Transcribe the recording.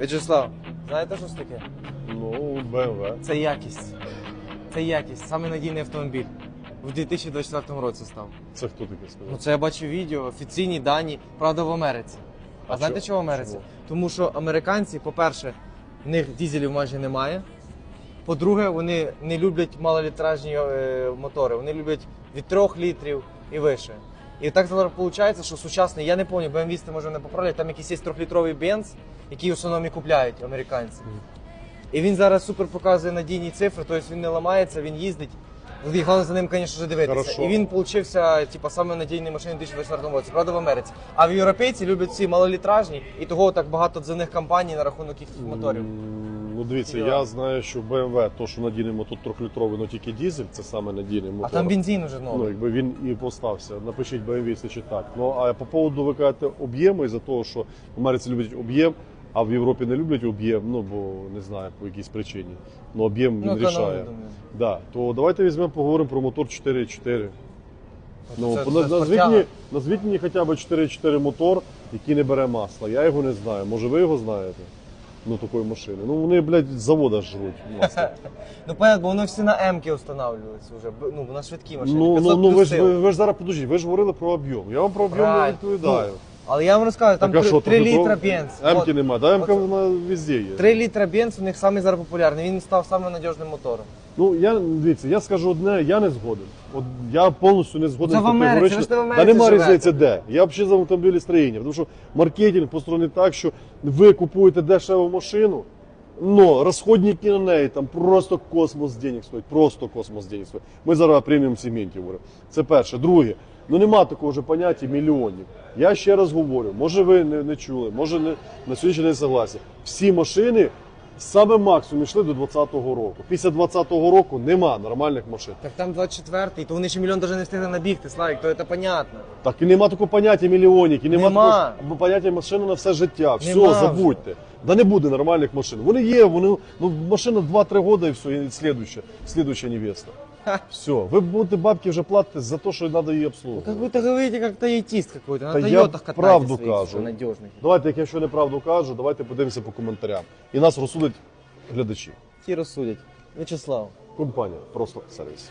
Вячеслав, знаєте, що це таке? Ну, BMW. Це якість. Це якість. Саме надійний автомобіль. В 2024 році став. Це хто таке сказав? Ну це я бачив відео, офіційні дані, правда, в Америці. А, А знаєте, чого в Америці? чому? Тому що американці, по-перше, в них дізелів майже немає. По-друге, вони не люблять малолітражні е, мотори. Вони люблять від 3 літрів і вище. І так зараз виходить, що сучасний, я не пам'ятаю, BMW може не поправлять, там якийсь є 3-літровий бенз, який в основному купляють американці. І він зараз супер показує надійні цифри, тобто він не ламається, він їздить. І головне за ним, звісно, дивитися. Хорошо. І він получився, типу, саме надійний машини у 2024 році, правда, в Америці. А в європейці люблять ці малолітражні, і того так багато дзивних компаній на рахунок їх моторів. Ну дивіться, я знаю, що BMW, то що надійний мотор трьохлітровий, але тільки дізель, це саме надійний А там бензин уже Ну, якби він і постався. Напишіть BMW, якщо чи так. Ну а по поводу ви кажете об'єму, із-за того, що в Америці люблять об'єм, а в Європі не люблять об'єм, ну бо не знаю по якійсь причині. Ну об'єм він Ну, рішає. думаю. Да. То давайте візьмемо, поговоримо про мотор 4.4. Ну, Це- це назвіть, спортяга. мені, назвіть мені хоча б 4.4 мотор, який не бере масла. Я його не знаю. Може ви його знаєте? Ну, такої машини. Ну вони, блядь, з завода жруть масло. Ну, понятно, бо вони всі на М-ки вже. б- Ну, на швидкі машини. Ну, 500 ну, ну ви плюс ж сил. ви, ви ж зараз подождіть, ви ж говорили про об'єм. Я вам про об'єм не Правильно. відповідаю. Але я вам розкажу, там Так, а 3, тут літра бенз. М-ки немає, да, М-ка От- вона везде є. 3 літра бенз у них самий зараз популярний. Він став самим надіжним мотором. Ну, я, дивіться, я скажу одне, я не згоден. От я повністю не згоден Це в Америці, категорично. ви ж не в Та Америці нема живете. різниці де. Я взагалі за автомобілестроєння, тому що маркетинг построєний так, що ви купуєте дешеву машину, но розходники на неї там просто космос денег стоять, просто космос денег стоять. Ми зараз преміум сегменті говоримо. Це перше. Друге, ну нема такого ж поняття мільйонів. Я ще раз говорю, може ви не, не чули, може не, на сьогодні не согласні. Всі машини саме максимум йшли до 2020 року. Після 2020 року нема нормальних машин. Так там 24-й, то вони ще мільйон навіть не встигли набігти, Славік, то це понятно. Так і нема такого поняття мільйонник, і нема, Нема. такого поняття машина на все життя. Все, Нема вже. забудьте. Да не буде нормальних машин. Вони є, вони, ну, машина 2-3 роки і все, і слідуюча, слідуюча невеста. Все, ви будете бабки вже платити за те, що надо її Ну, обслуговувати. как будто говорите, как таетист какой-то. На Та я Тойотах катаетесь правду своїх, кажу. надіжних. Давайте, як я що неправду кажу, давайте подивимося по коментарям. І нас розсудять глядачі. Ті розсудять. Вячеслав. Компанія просто сервіс.